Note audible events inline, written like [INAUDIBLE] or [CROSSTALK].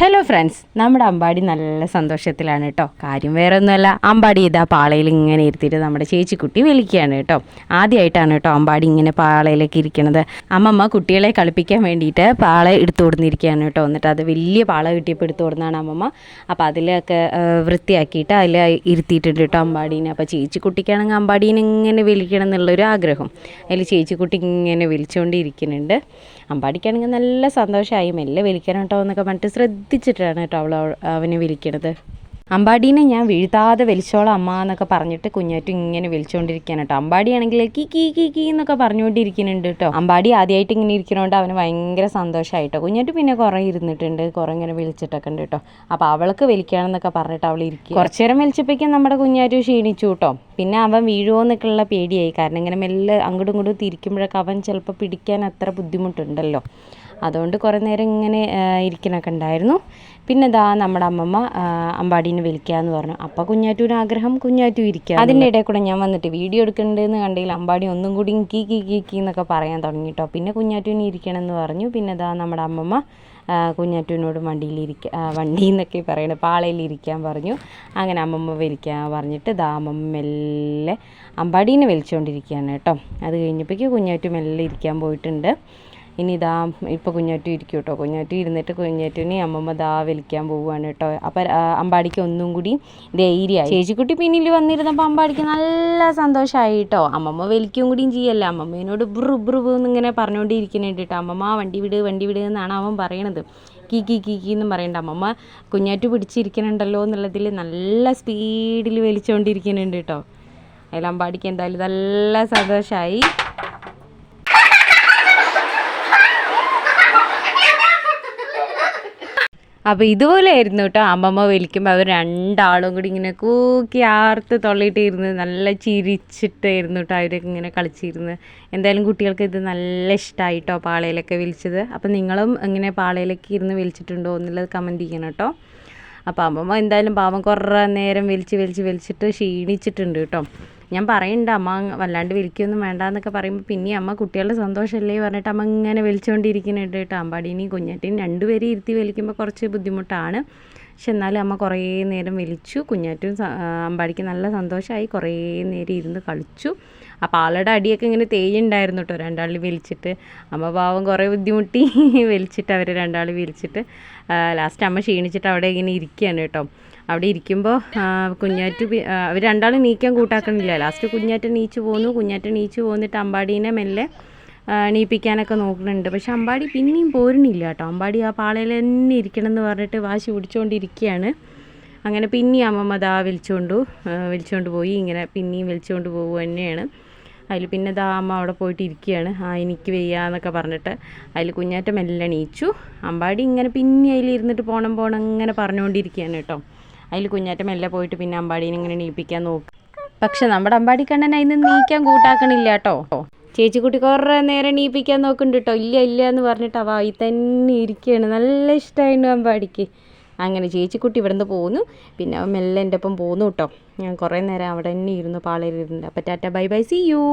Hello friends നമ്മുടെ അമ്പാടി നല്ല സന്തോഷത്തിലാണ് കേട്ടോ. കാര്യം വേറെ ഒന്നുമല്ല അമ്പാടി ഇതാ പാളയിൽ ഇങ്ങനെ ഇരുത്തിയിട്ട് നമ്മുടെ ചേച്ചിക്കുട്ടി വിളിക്കുകയാണ് കേട്ടോ. ആദ്യമായിട്ടാണ് കേട്ടോ അമ്പാടി ഇങ്ങനെ പാളയിലേക്ക് ഇരിക്കുന്നത് അമ്മമ്മ കുട്ടികളെ കളിപ്പിക്കാൻ വേണ്ടിയിട്ട് പാള എടുത്തു കൊടുത്തിരിക്കുകയാണ് കേട്ടോ. എന്നിട്ട് അത് വലിയ പാള കിട്ടിയപ്പോൾ എടുത്തു കൊടുന്നതാണ് അമ്മമ്മ. അപ്പോൾ അതിലൊക്കെ വൃത്തിയാക്കിയിട്ട് അതിൽ ഇരുത്തിയിട്ടുണ്ട് കേട്ടോ അമ്പാടീനെ. അപ്പോൾ ചേച്ചിക്കുട്ടിക്കാണെങ്കിൽ അമ്പാടീനെ ഇങ്ങനെ വിളിക്കണം എന്നുള്ളൊരു ആഗ്രഹം. അതിൽ ചേച്ചിക്കുട്ടി ഇങ്ങനെ വിളിച്ചുകൊണ്ടിരിക്കുന്നുണ്ട് അമ്പാടിക്കാണെങ്കിൽ നല്ല സന്തോഷമായി. മെല്ലെ വിളിക്കണം കേട്ടോ എന്നൊക്കെ പറഞ്ഞിട്ട് ശ്രദ്ധിച്ചിട്ടാണ് കേട്ടോ അവൾ അവനെ വിളിക്കണത്. അമ്പാടീനെ ഞാൻ വീഴ്ത്താതെ വലിച്ചോളാം അമ്മ എന്നൊക്കെ പറഞ്ഞിട്ട് കുഞ്ഞാറ്റും ഇങ്ങനെ വിളിച്ചുകൊണ്ടിരിക്കുകയാണ് കേട്ടോ. അമ്പാടിയാണെങ്കിൽ കീ കീ കീ കീ എന്നൊക്കെ പറഞ്ഞുകൊണ്ടിരിക്കുന്നുണ്ട് കേട്ടോ. അമ്പാടി ആദ്യമായിട്ട് ഇങ്ങനെ ഇരിക്കണോണ്ട് അവന് ഭയങ്കര സന്തോഷമായിട്ടോ കുഞ്ഞാറ്റ് പിന്നെ കുറേ ഇരുന്നിട്ടുണ്ട് കുറേ ഇങ്ങനെ വിളിച്ചിട്ടൊക്കെ ഉണ്ട് കേട്ടോ. അപ്പോൾ അവൾക്ക് വലിക്കണം എന്നൊക്കെ പറഞ്ഞിട്ട് അവൾ ഇരിക്കും കുറച്ചു നേരം വലിച്ചപ്പോഴേക്കും നമ്മുടെ കുഞ്ഞാറ്റു ക്ഷീണിച്ചു കേട്ടോ. പിന്നെ അവൻ വീഴുമോ എന്നൊക്കെയുള്ള പേടിയായി. കാരണം ഇങ്ങനെ മെല്ലെ അങ്ങോട്ടും ഇങ്ങോട്ടും തിരിക്കുമ്പോഴൊക്കെ അവൻ ചിലപ്പോൾ പിടിക്കാൻ അത്ര ബുദ്ധിമുട്ടുണ്ടല്ലോ. അതുകൊണ്ട് കുറേ നേരം ഇങ്ങനെ ഇരിക്കണൊക്കെ ഉണ്ടായിരുന്നു. പിന്നെ ഇതാ നമ്മുടെ അമ്മമ്മ അമ്പാടീനെ വിളിക്കുക വിളിക്കാന്ന് പറഞ്ഞു. അപ്പോൾ കുഞ്ഞാറ്റൂർ ആഗ്രഹം കുഞ്ഞാറ്റു ഇരിക്കുക അതിന്റെ ഇടയിൽ കൂടെ ഞാൻ വന്നിട്ട് വീഡിയോ എടുക്കേണ്ടതെന്ന് കണ്ടെങ്കിൽ അമ്പാടി ഒന്നും കൂടി കീ കീ കീ കീ എന്നൊക്കെ പറയാൻ തുടങ്ങി കേട്ടോ പിന്നെ കുഞ്ഞാറ്റൂന് ഇരിക്കണമെന്ന് പറഞ്ഞു. പിന്നെ ഇതാ നമ്മുടെ അമ്മമ്മ കുഞ്ഞാറ്റൂനോട് വണ്ടിയിലിരിക്കാൻ വണ്ടി എന്നൊക്കെ പറയണ പാളയിലിരിക്കാൻ പറഞ്ഞു. അങ്ങനെ അമ്മമ്മ വലിക്കാൻ പറഞ്ഞിട്ട് ദാ മെല്ലെ അമ്പാടീനെ വലിച്ചുകൊണ്ടിരിക്കുകയാണ് കേട്ടോ. അത് കഴിഞ്ഞപ്പോഴേക്കും കുഞ്ഞാറ്റു മെല്ലെ ഇരിക്കാൻ പോയിട്ടുണ്ട്. ഇനി ഇതാ ഇപ്പോൾ കുഞ്ഞാറ്റു ഇരിക്കും കേട്ടോ കുഞ്ഞാറ്റു ഇരുന്നിട്ട് കുഞ്ഞാറ്റുവിനെ അമ്മമ്മ ദാ വിളിക്കാൻ പോവുകയാണ് കേട്ടോ. അപ്പം അമ്പാടിക്ക് ഒന്നും കൂടി ധൈര്യമായി. ചേച്ചിക്കുട്ടി പിന്നിൽ വന്നിരുന്നപ്പോൾ അമ്പാടിക്ക് നല്ല സന്തോഷമായി കേട്ടോ. അമ്മമ്മ വലിക്കും കൂടിയും ചെയ്യല്ല. അമ്മമ്മേനോട് ബ്രു ബ്രു എന്നിങ്ങനെ പറഞ്ഞുകൊണ്ടിരിക്കുന്നുണ്ട് കേട്ടോ. അമ്മമ്മ വണ്ടി വിട് വണ്ടി വിട് എന്നാണ് അവൻ പറയണത്. കീ കീ കീ കീ എന്ന് പറയണ്ട. അമ്മമ്മ കുഞ്ഞാറ്റു പിടിച്ചിരിക്കണുണ്ടല്ലോ എന്നുള്ളതിൽ നല്ല സ്പീഡിൽ വലിച്ചുകൊണ്ടിരിക്കുന്നുണ്ട് കേട്ടോ. അതിൽ അമ്പാടിക്ക് എന്തായാലും നല്ല സന്തോഷമായി അപ്പോൾ ഇതുപോലെയായിരുന്നു കേട്ടോ അമ്മമ്മ വലിക്കുമ്പോൾ അവർ രണ്ടാളും കൂടി ഇങ്ങനെ കൂക്കി ആർത്ത് തൊള്ളിയിട്ടിരുന്ന് നല്ല ചിരിച്ചിട്ടായിരുന്നു കേട്ടോ അവരൊക്കെ ഇങ്ങനെ കളിച്ചിരുന്ന് എന്തായാലും കുട്ടികൾക്ക് ഇത് നല്ല ഇഷ്ടമായി കേട്ടോ പാളയിലൊക്കെ വിളിച്ചത്. അപ്പോൾ നിങ്ങളും ഇങ്ങനെ പാളയിലൊക്കെ ഇരുന്ന് വിളിച്ചിട്ടുണ്ടോ എന്നുള്ളത് കമന്റ് ചെയ്യണം കേട്ടോ അപ്പോൾ അമ്മമ്മ എന്തായാലും പാവം കുറേ നേരം വലിച്ച് വലിച്ച് വലിച്ചിട്ട് ക്ഷീണിച്ചിട്ടുണ്ട് കേട്ടോ ഞാൻ പറയണ്ട അമ്മ വല്ലാണ്ട് വിളിക്കൊന്നും വേണ്ട എന്നൊക്കെ പറയുമ്പോൾ പിന്നെ അമ്മ കുട്ടികളുടെ സന്തോഷമല്ലേ പറഞ്ഞിട്ട് അമ്മ ഇങ്ങനെ വലിച്ചുകൊണ്ടിരിക്കുന്നുണ്ട് കേട്ടോ. അമ്പാടീനെയും കുഞ്ഞാറ്റേയും രണ്ടുപേരും ഇരുത്തി വലിക്കുമ്പോൾ കുറച്ച് ബുദ്ധിമുട്ടാണ്. പക്ഷെ എന്നാലും അമ്മ കുറേ നേരം വലിച്ചു കുഞ്ഞാറ്റും ആ, അമ്പാടിക്ക് നല്ല സന്തോഷമായി കുറേ നേരം ഇരുന്ന് കളിച്ചു. അപ്പോൾ ആളുടെ അടിയൊക്കെ ഇങ്ങനെ തേയുണ്ടായിരുന്നു കേട്ടോ രണ്ടാളിൽ വലിച്ചിട്ട് അമ്മ പാവം കുറേ ബുദ്ധിമുട്ടി [LAUGHS] വലിച്ചിട്ട് അവർ രണ്ടാൾ വലിച്ചിട്ട് ലാസ്റ്റ് അമ്മ ക്ഷീണിച്ചിട്ട് അവിടെ ഇങ്ങനെ ഇരിക്കുകയാണ് കേട്ടോ അവിടെ ഇരിക്കുമ്പോൾ കുഞ്ഞാറ്റ് അവർ രണ്ടാളും നീക്കാൻ കൂട്ടാക്കണില്ല. ലാസ്റ്റ് കുഞ്ഞാറ്റ നീച്ചു പോന്നു. കുഞ്ഞാറ്റ നീച്ചു പോന്നിട്ട് അമ്പാടീനെ മെല്ലെ ആ, എണീപ്പിക്കാനൊക്കെ നോക്കുന്നുണ്ട്. പക്ഷെ അമ്പാടി പിന്നെയും പോരുന്നില്ല കേട്ടോ. അമ്പാടി ആ പാളയിൽ തന്നെ ഇരിക്കണം എന്ന് പറഞ്ഞിട്ട് വാശി പിടിച്ചുകൊണ്ടിരിക്കുകയാണ് അങ്ങനെ പിന്നെയും അമ്മമ്മ ദാ വിളിച്ചുകൊണ്ടു വിളിച്ചുകൊണ്ട് പോയി. ഇങ്ങനെ പിന്നെയും വിളിച്ചുകൊണ്ട് പോകുക തന്നെയാണ്. അതിൽ പിന്നെ ദാ അമ്മ അവിടെ പോയിട്ട് ഇരിക്കുകയാണ്. ആ എനിക്ക് വയ്യ എന്നൊക്കെ പറഞ്ഞിട്ട് അതിൽ കുഞ്ഞാറ്റം എല്ലാം എണീച്ചു. അമ്പാടി ഇങ്ങനെ പിന്നെ അതിൽ ഇരുന്നിട്ട് പോകണം പോണം ഇങ്ങനെ പറഞ്ഞുകൊണ്ടിരിക്കുകയാണ് കേട്ടോ. അതിൽ കുഞ്ഞാറ്റം എല്ലാം പോയിട്ട് പിന്നെ അമ്പാടീനെ ഇങ്ങനെ നീപ്പിക്കാൻ നോക്കും. പക്ഷെ നമ്മുടെ അമ്പാടി കണ്ണൻ അതിന് നീക്കാൻ കൂട്ടാക്കണില്ല കേട്ടോ. ചേച്ചിക്കുട്ടി കുറേ നേരം എണീപ്പിക്കാൻ നോക്കുന്നുണ്ട് കേട്ടോ ഇല്ല ഇല്ല എന്ന് പറഞ്ഞിട്ട് അവ ഈ തന്നെ ഇരിക്കുകയാണ് നല്ല ഇഷ്ടമായിരുന്നു അമ്പാടിക്ക് അങ്ങനെ ചേച്ചിക്കുട്ടി ഇവിടെ നിന്ന് പോന്നു. പിന്നെ അവൻ മെല്ലെ എന്റെ ഒപ്പം പോന്നു കേട്ടോ. ഞാൻ കുറേ നേരം അവിടെ തന്നെ ഇരുന്നു പാളയിലിരുന്നു അപ്പോൾ ta ta bye bye see you.